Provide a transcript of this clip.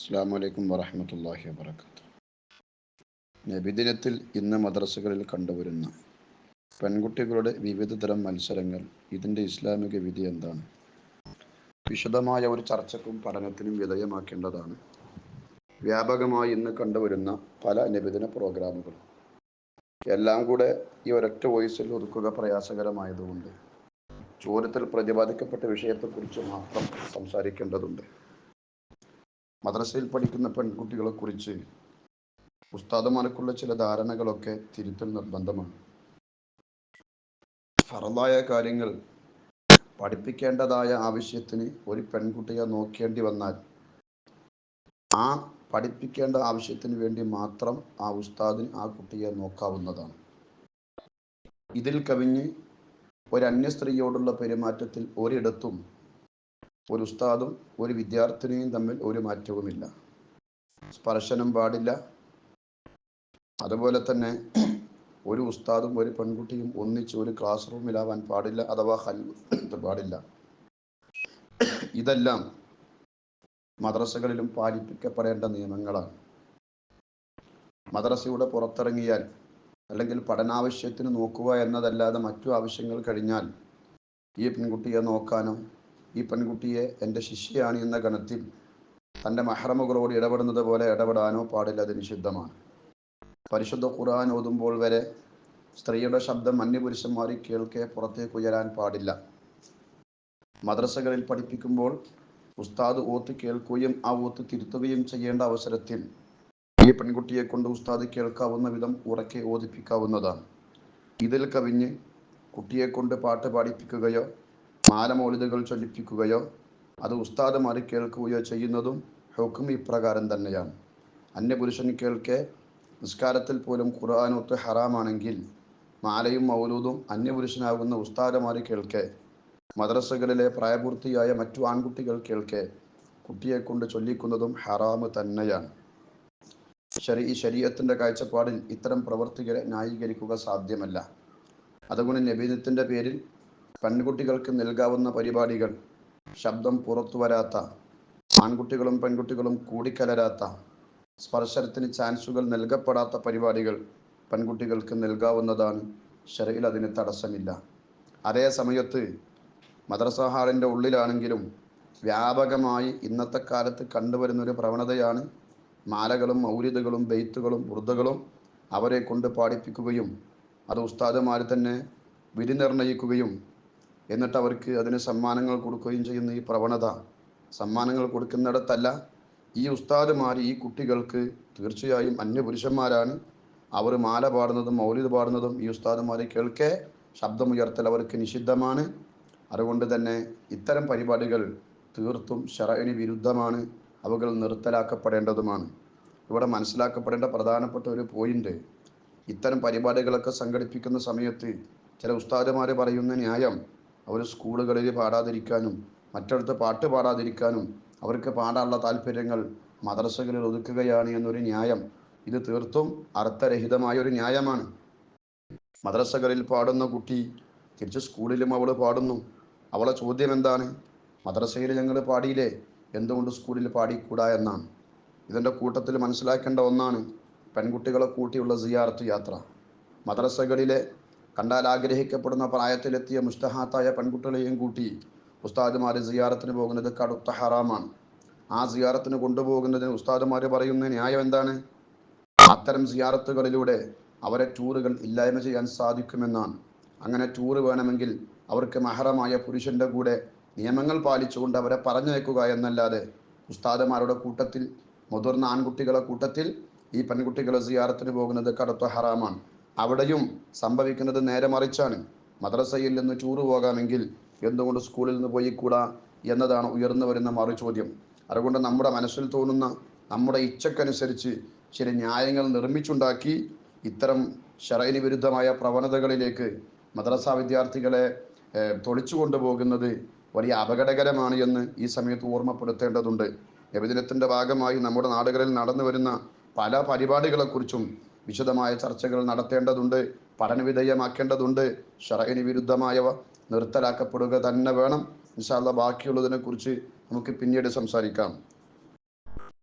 അസ്സാം വലൈക്കും വറഹമത്തല്ലാഹി വാബർക്കാത്തു നബിദിനത്തിൽ ഇന്ന് മദ്രസകളിൽ കണ്ടുവരുന്ന പെൺകുട്ടികളുടെ വിവിധ തരം മത്സരങ്ങൾ ഇതിന്റെ ഇസ്ലാമിക വിധി എന്താണ്? വിശദമായ ഒരു ചർച്ചക്കും പഠനത്തിനും വിധേയമാക്കേണ്ടതാണ്. വ്യാപകമായി ഇന്ന് കണ്ടുവരുന്ന പല നബിദിന പ്രോഗ്രാമുകളും എല്ലാം കൂടെ ഈ ഒരൊറ്റ വോയിസിൽ ഒതുക്കുക പ്രയാസകരമായതുകൊണ്ട് ചോദ്യത്തിൽ പ്രതിപാദിക്കപ്പെട്ട വിഷയത്തെക്കുറിച്ച് മാത്രം സംസാരിക്കേണ്ടതുണ്ട്. മദ്രസയിൽ പഠിക്കുന്ന പെൺകുട്ടികളെ കുറിച്ച് ഉസ്താദുമാർക്കുള്ള ചില ധാരണകളൊക്കെ തിരുത്തൽ നിർബന്ധമാണ്. ഫറലായ കാര്യങ്ങൾ പഠിപ്പിക്കേണ്ടതായ ആവശ്യത്തിന് ഒരു പെൺകുട്ടിയെ നോക്കേണ്ടി വന്നാൽ ആ പഠിപ്പിക്കേണ്ട ആവശ്യത്തിന് വേണ്ടി മാത്രം ആ ഉസ്താദിന് ആ കുട്ടിയെ നോക്കാവുന്നതാണ്. ഇതിൽ കവിഞ്ഞ് ഒരു അന്യ സ്ത്രീയോടുള്ള പെരുമാറ്റത്തിൽ ഒരിടത്തും ഒരു ഉസ്താദും ഒരു വിദ്യാർത്ഥിനിയും തമ്മിൽ ഒരു മാറ്റവുമില്ല. സ്പർശനം പാടില്ല. അതുപോലെ തന്നെ ഒരു ഉസ്താദും ഒരു പെൺകുട്ടിയും ഒന്നിച്ച് ഒരു ക്ലാസ് റൂമിലാവാൻ പാടില്ല അഥവാ ഹൽ പാടില്ല. ഇതെല്ലാം മദ്രസകളിലും പാലിപ്പിക്കപ്പെടേണ്ട നിയമങ്ങളാണ്. മദ്രസയുടെ പുറത്തിറങ്ങിയാൽ അല്ലെങ്കിൽ പഠനാവശ്യത്തിന് നോക്കുക എന്നതല്ലാതെ മറ്റു ആവശ്യങ്ങൾ കഴിഞ്ഞാൽ ഈ പെൺകുട്ടിയെ നോക്കാനോ ഈ പെൺകുട്ടിയെ എന്റെ ശിഷ്യയാണ് എന്ന ഗണത്തിൽ തന്റെ മഹ്റമുകളോട് ഇടപെടുന്നത് പോലെ ഇടപെടാനോ പാടില്ല അത് നിഷിദ്ധമാണ്. പരിശുദ്ധ ഖുർആൻ ഓതുമ്പോൾ വരെ സ്ത്രീയുടെ ശബ്ദം അന്യപുരുഷന്മാരി കേൾക്കെ പുറത്തേക്ക് ഉയരാൻ പാടില്ല. മദ്രസകളിൽ പഠിപ്പിക്കുമ്പോൾ ഉസ്താദ് ഓത്ത് കേൾക്കുകയും ആ ഓത്ത് തിരുത്തുകയും ചെയ്യേണ്ട അവസരത്തിൽ ഈ പെൺകുട്ടിയെ കൊണ്ട് ഉസ്താദ് കേൾക്കാവുന്ന വിധം ഉറക്കെ ഓതിപ്പിക്കാവുന്നതാണ്. ഇതിൽ കവിഞ്ഞ് കുട്ടിയെ കൊണ്ട് പാട്ട് പാടിപ്പിക്കുകയോ മാലമൗലിതകൾ ചൊല്ലിപ്പിക്കുകയോ അത് ഉസ്താദുമാർ കേൾക്കുകയോ ചെയ്യുന്നതും ഹുക്കും ഇപ്രകാരം തന്നെയാണ്. അന്യപുരുഷൻ കേൾക്കെ നിസ്കാരത്തിൽ പോലും ഖുർആാനൊത്ത് ഹറാമാണെങ്കിൽ മാലയും മൗലൂദും അന്യപുരുഷനാകുന്ന ഉസ്താദുമാർ കേൾക്കെ. മദ്രസകളിലെ പ്രായപൂർത്തിയായ മറ്റു ആൺകുട്ടികൾ കേൾക്കെ. കുട്ടിയെ കൊണ്ട് ചൊല്ലിക്കുന്നതും ഹറാമ് തന്നെയാണ്. ശരി ഈ ശരീരത്തിന്റെ കാഴ്ചപ്പാടിൽ ഇത്തരം പ്രവർത്തികളെ ന്യായീകരിക്കുക സാധ്യമല്ല. അതുകൊണ്ട് നബീനത്തിന്റെ പേരിൽ പെൺകുട്ടികൾക്ക് നൽകാവുന്ന പരിപാടികൾ. ശബ്ദം പുറത്തു വരാത്ത ആൺകുട്ടികളും പെൺകുട്ടികളും കൂടിക്കലരാത്ത സ്പർശനത്തിന് ചാൻസുകൾ നൽകപ്പെടാത്ത പരിപാടികൾ പെൺകുട്ടികൾക്ക് നൽകാവുന്നതാണ്. ഷെറയിൽ അതിന് തടസ്സമില്ല. അതേ സമയത്ത് മദ്രസ ഹാളിന്റെ ഉള്ളിലാണെങ്കിലും വ്യാപകമായി ഇന്നത്തെ കാലത്ത് കണ്ടുവരുന്നൊരു പ്രവണതയാണ് മാലകളും മൗര്യതകളും ബെയ്ത്തുകളും വൃദ്ധകളും അവരെ കൊണ്ട് പാടിപ്പിക്കുകയും അത് ഉസ്താദുമാർ തന്നെ വിധി നിർണയിക്കുകയും എന്നിട്ട് അവർക്ക് അതിന് സമ്മാനങ്ങൾ കൊടുക്കുകയും ചെയ്യുന്ന ഈ പ്രവണത. സമ്മാനങ്ങൾ കൊടുക്കുന്നിടത്തല്ല ഈ ഉസ്താദുമാർ ഈ കുട്ടികൾക്ക് തീർച്ചയായും അന്യപുരുഷന്മാരാണ്. അവർ മാല പാടുന്നതും മൗലിദ് പാടുന്നതും ഈ ഉസ്താദുമാരെ കേൾക്കെ ശബ്ദമുയർത്തൽ അവർക്ക് നിഷിദ്ധമാണ്. അതുകൊണ്ട് തന്നെ ഇത്തരം പരിപാടികൾ തീർത്തും ഷറയിന് വിരുദ്ധമാണ്. അവകൾ നിർത്തലാക്കപ്പെടേണ്ടതുമാണ്. ഇവിടെ മനസ്സിലാക്കപ്പെടേണ്ട പ്രധാനപ്പെട്ട ഒരു പോയിന്റ് ഇത്തരം പരിപാടികളൊക്കെ സംഘടിപ്പിക്കുന്ന സമയത്ത് ചില ഉസ്താദുമാർ പറയുന്ന ന്യായം അവർ സ്കൂളുകളിൽ പാടാതിരിക്കാനും മറ്റിടത്ത് പാട്ട് പാടാതിരിക്കാനും അവർക്ക് പാടാനുള്ള താല്പര്യങ്ങൾ മദ്രസകളിൽ ഒതുക്കുകയാണ് എന്നൊരു ന്യായം. ഇത് തീർത്തും അർത്ഥരഹിതമായ ഒരു ന്യായമാണ്. മദ്രസകളിൽ പാടുന്ന കുട്ടി തിരിച്ച് സ്കൂളിലും അവൾ പാടുന്നു. അവളെ ചോദ്യം എന്താണ്? മദ്രസയിൽ ഞങ്ങൾ പാടിയില്ലേ? എന്തുകൊണ്ട് സ്കൂളിൽ പാടിക്കൂടാ എന്നാണ്. ഇതിന്റെ കൂട്ടത്തിൽ മനസ്സിലാക്കേണ്ട ഒന്നാണ് പെൺകുട്ടികളെ കൂട്ടിയുള്ള സിയാർത്ത് യാത്ര. മദ്രസകളിലെ കണ്ടാൽ ആഗ്രഹിക്കപ്പെടുന്ന പ്രായത്തിലെത്തിയ മുസ്തഹാത്തായ പെൺകുട്ടികളെയും കൂട്ടി ഉസ്താദുമാർ സിയാറത്തിന് പോകുന്നത് കടുത്ത ഹറാമാണ്. ആ സിയാറത്തിന് കൊണ്ടുപോകുന്നതിന് ഉസ്താദുമാർ പറയുന്ന ന്യായം എന്താണ്? അത്തരം സിയാറത്തുകളിലൂടെ അവരെ ടൂറുകൾ ഇല്ലായ്മ ചെയ്യാൻ സാധിക്കുമെന്നാണ്. അങ്ങനെ ടൂറ് വേണമെങ്കിൽ അവർക്ക് മഹറമായ പുരുഷന്റെ കൂടെ നിയമങ്ങൾ പാലിച്ചുകൊണ്ട് അവരെ പറഞ്ഞയക്കുക എന്നല്ലാതെ ഉസ്താദുമാരുടെ കൂട്ടത്തിൽ മുതിർന്ന ആൺകുട്ടികളെ കൂട്ടത്തിൽ ഈ പെൺകുട്ടികളെ സിയാറത്തിന് പോകുന്നത് കടുത്ത ഹറാമാണ്. അവിടെയും സംഭവിക്കുന്നത് നേരെ മറിച്ചാണ്. മദ്രസയിൽ നിന്ന് ടൂറ് പോകാമെങ്കിൽ എന്തുകൊണ്ട് സ്കൂളിൽ നിന്ന് പോയിക്കൂടാ എന്നതാണ് ഉയർന്നു വരുന്ന മറു ചോദ്യം അതുകൊണ്ട് നമ്മുടെ മനസ്സിൽ തോന്നുന്ന നമ്മുടെ ഇച്ഛക്കനുസരിച്ച് ചില ന്യായങ്ങൾ നിർമ്മിച്ചുണ്ടാക്കി ഇത്തരം ഷറൈന് വിരുദ്ധമായ പ്രവണതകളിലേക്ക് മദ്രസ വിദ്യാർത്ഥികളെ തൊളിച്ചു കൊണ്ടുപോകുന്നത് വലിയ അപകടകരമാണ് എന്ന് ഈ സമയത്ത് ഓർമ്മപ്പെടുത്തേണ്ടതുണ്ട്. നബിദിനത്തിന്റെ ഭാഗമായി നമ്മുടെ നാടുകളിൽ നടന്നു വരുന്ന പല പരിപാടികളെക്കുറിച്ചും വിശദമായ ചർച്ചകൾ നടത്തേണ്ടതുണ്ട് പഠനവിധേയമാക്കേണ്ടതുണ്ട് ഷറഹിന് വിരുദ്ധമായവ നിർത്തലാക്കപ്പെടുക തന്നെ വേണം. ഇൻഷാല്ല ബാക്കിയുള്ളതിനെക്കുറിച്ച് നമുക്ക് പിന്നീട് സംസാരിക്കാം.